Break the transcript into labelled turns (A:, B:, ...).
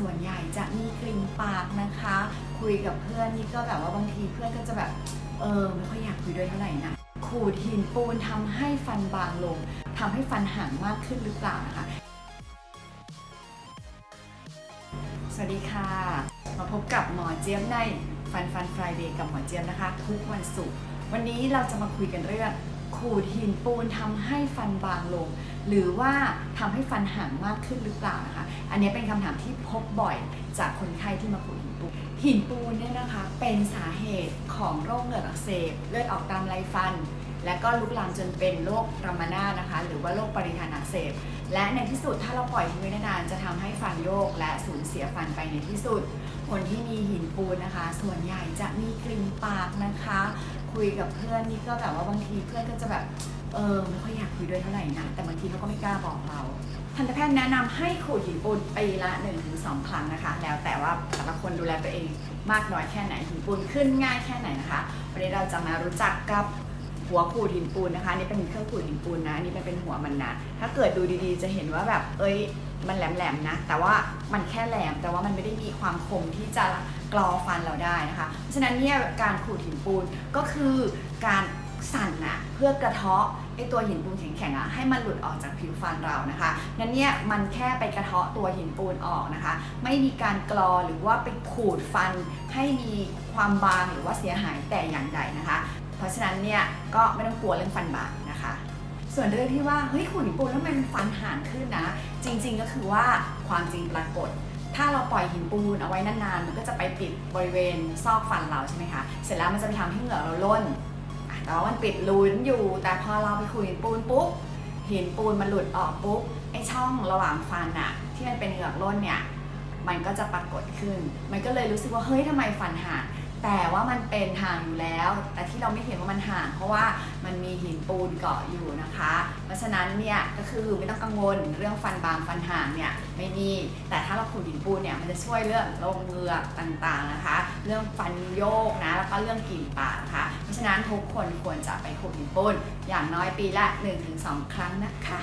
A: ส่วนใหญ่จะมีกลิ่นปากนะคะ คุยกับเพื่อนนี่ก็แบบว่าบางทีเพื่อนก็จะแบบเออไม่ค่อยอยากคุยด้วยเท่าไหร่นะขูดหินปูนทำให้ฟันบางลงทำให้ฟันห่างมากขึ้นหรือเปล่านะคะ สวัสดีค่ะ มาพบกับหมอเจี๊ยบในฟันฟันฟรายเดย์กับหมอเจี๊ยบนะคะ ทุกวันศุกร์วันนี้เราจะมาคุยกันเรื่อง ขูดหินปูนทำให้ฟันบางลง หรือว่าทำให้ฟันห่างมากขึ้นหรือเปล่านะคะ อันนี้เป็นคำถามที่พบบ่อยจากคนไข้ที่มาขูดหินปูน หินปูนเนี่ยนะคะเป็นสาเหตุของโรคเหงือกอักเสบ เลือดออกตามไรฟัน และก็ลุกลามจนเป็นโรครามานานะคะ หรือว่าโรคปริทานอักเสบ และในที่สุดถ้าเราปล่อยทิ้งไว้นานๆจะทำให้ฟันโยกและสูญเสียฟันไปในที่สุดคนที่มีหินปูนนะคะ ส่วนใหญ่จะมีกลิ่นปากนะคะ คุยกับเพื่อนนี่ก็แบบว่าบางทีเพื่อนก็จะแบบเออไม่ค่อยอยากคุยด้วยเท่าไหร่นะแต่บางทีเขาก็ไม่กล้าบอกเราทันตแพทย์แนะนำให้ขูดหินปูนปีละ1-2ครั้งนะคะ แล้วแต่ว่าแต่ละคนดูแลตัวเองมากน้อยแค่ไหนหินปูนขึ้นง่ายแค่ไหนนะคะวันนี้เราจะมารู้จักกับหัวขูดหินปูนนะคะนี่เป็นเครื่องขูดหินปูนนะนนี่มันเป็นหัวมันนะถ้าเกิดดูดีๆ จะเห็นว่าแบบเอ้ยมันแหลมๆนะ แต่ว่ามันแค่แหลมแต่ว่ามันไม่ได้มีความคมที่จะ กรอฟันเราได้นะคะเพราะฉะนั้นเนี่ยการขูดหินปูนก็คือการสั่นนะเพื่อกระเทาะไอตัวหินปูนแข็งๆอะให้มันหลุดออกจากผิวฟันเรานะคะนั้นเนี่ยมันแค่ไปกระเทาะตัวหินปูนออกนะคะ ไม่มีการกรอหรือว่าไปขูดฟันให้มีความบางหรือว่าเสียหายแต่อย่างใดนะคะ เพราะฉะนั้นเนี่ยก็ไม่ต้องกลัวเรื่องฟันบาดนะคะส่วนเรื่องที่ว่าเฮ้ยขูดหินปูนแล้วทำไมมันฟันห่างขึ้นนะ จริง ๆ ก็คือว่าความจริงปรากฏ ถ้าเราปล่อยหินปูนเอาไว้นานๆ มันก็จะไปปิดบริเวณซอกฟันเราใช่ไหมคะ เสร็จแล้วมันจะไปทำให้เหงือกเราล้นแต่ว่ามันปิดรูนั้นอยู่ แต่พอเราไปขูดหินปูนปุ๊บ หินปูนมันหลุดออกปุ๊บ ไอช่องระหว่างฟันอะที่มันเป็นเหงือกล้นเนี่ย มันก็จะปรากฏขึ้น มันก็เลยรู้สึกว่าเฮ้ยทำไมฟันห่าง แต่ว่ามันเป็นห่างอยู่แล้ว แต่ที่เราไม่เห็นว่ามันห่าง เพราะว่ามันมีหินปูนเกาะอยู่นะคะ เพราะฉะนั้นเนี่ยก็คือไม่ต้องกังวลเรื่องฟันบางฟันห่างเนี่ยไม่มี แต่ถ้าเราขูดหินปูนเนี่ยมันจะช่วยเรื่องโรคเหงือกต่างๆนะคะ เรื่องฟันโยกนะแล้วก็เรื่องกลิ่นปากนะคะเพราะฉะนั้นทุกคนควรจะไปขูดหินปูนอย่างน้อยปีละ 1-2 ครั้งนะคะ